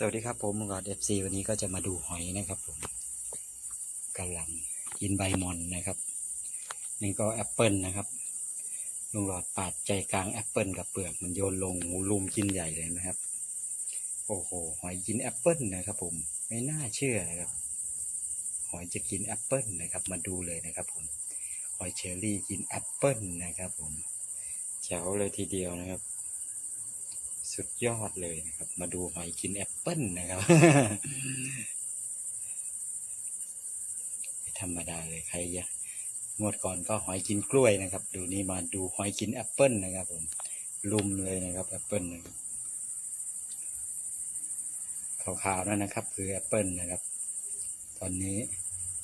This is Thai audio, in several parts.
สวัสดีครับผมกอดเอฟซีวันนี้ก็จะมาดูหอยนะครับผมกำลังกินใบมอนนะครับนี่ก็แอปเปิลนะครับลุงหลอดปาดใจกลางแอปเปิลกับเปลือกมันโยนลงหูลุมกินใหญ่เลยนะครับ โอ้โหหอยกินแอปเปิลนะครับ ผมไม่น่าเชื่อนะครับ หอยจะกินแอปเปิลนะครับ มาดูเลยนะครับ ผมหอยเชอรี่กินแอปเปิลนะครับ ผมแจ๋วเลยทีเดียวนะครับ สุดยอดเลยนะครับ มาดูหอยกินแอปเปิลนะครับธรรมดาเลยใครอยากงวดก่อนก็หอยกินกล้วยนะครับ ดูนี่มาดูหอยกินแอปเปิลนะครับผมลุมเลยนะครับแอปเปิลนะครับขาวๆนั่นนะครับ คือแอปเปิลนะครับ ตอนนี้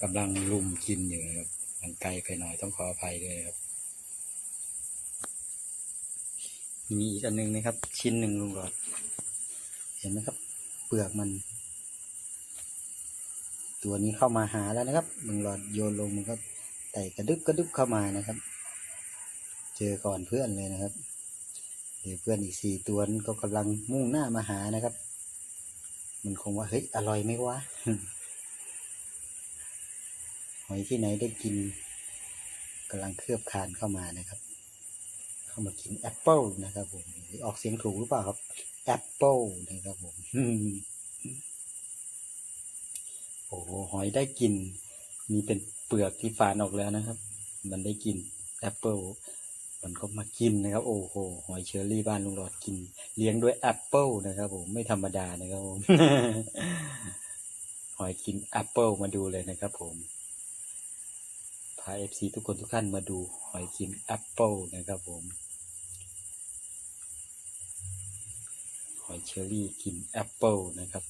กำลังลุมกินอยู่นะครับ มันไกลไปหน่อยต้องขออภัยด้วยครับ มีอีกอันหนึงนะครับ ชิ้นหนึ่งลุงหลอด เห็นไหมครับ เปลือกมัน ตัวนี้เข้ามาหาแล้วนะครับลุงหลอดโยนลงมันก็ไต่กระดึบกระดึบเข้ามานะครับ เจอก่อนเพื่อนเลยนะครับเดี๋ยวเพื่อนอีกสี่ตัวนก็กำลังมุ่งหน้ามาหานะครับ มันคงว่าเฮ้ยอร่อยไหมวะหอยที่ไหนได้กินกำลังเคลือบคานเข้ามานะครับ เข้ามากินแอปเปิลนะครับผมออกเสียงถูกหรือเปล่าครับแอปเปิลนะครับผมโอ้โหหอยได้กิน มีเป็นเปลือกที่ฝานออกแล้วนะครับ มันได้กินแอปเปิลมันก็มากินนะครับ โอ้โหหอยเชอรี่บ้านลุงหลอดกิน เลี้ยงด้วยแอปเปิลนะครับผมไม่ธรรมดานะครับผมหอยกินแอปเปิลมาดูเลยนะครับ ผมพาเอฟซีทุกคนทุกท่านมาดูหอยกินแอปเปิลนะครับผม อยเชอรี่กินแอปเปิลนะครับ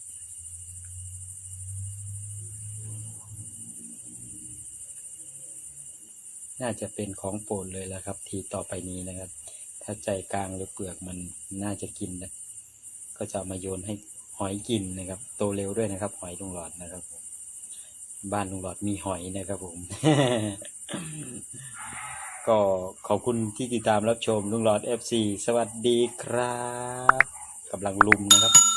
น่าจะเป็นของโปรดเลยแล้วครับ ทีต่อไปนี้นะครับ ถ้าใจกลางหรือเปลือกมันน่าจะกินนะก็จะามาโยนให้หอยกินนะครับ โตเร็วด้วยนะครับ หอยลุงหลอดนะครับผมบ้านลุงหลอดมีหอยนะครับผม ก็ขอบคุณที่ติดตามรับชมลุงหลอด FC สวัสดีครับ กำลังลุมนะครับ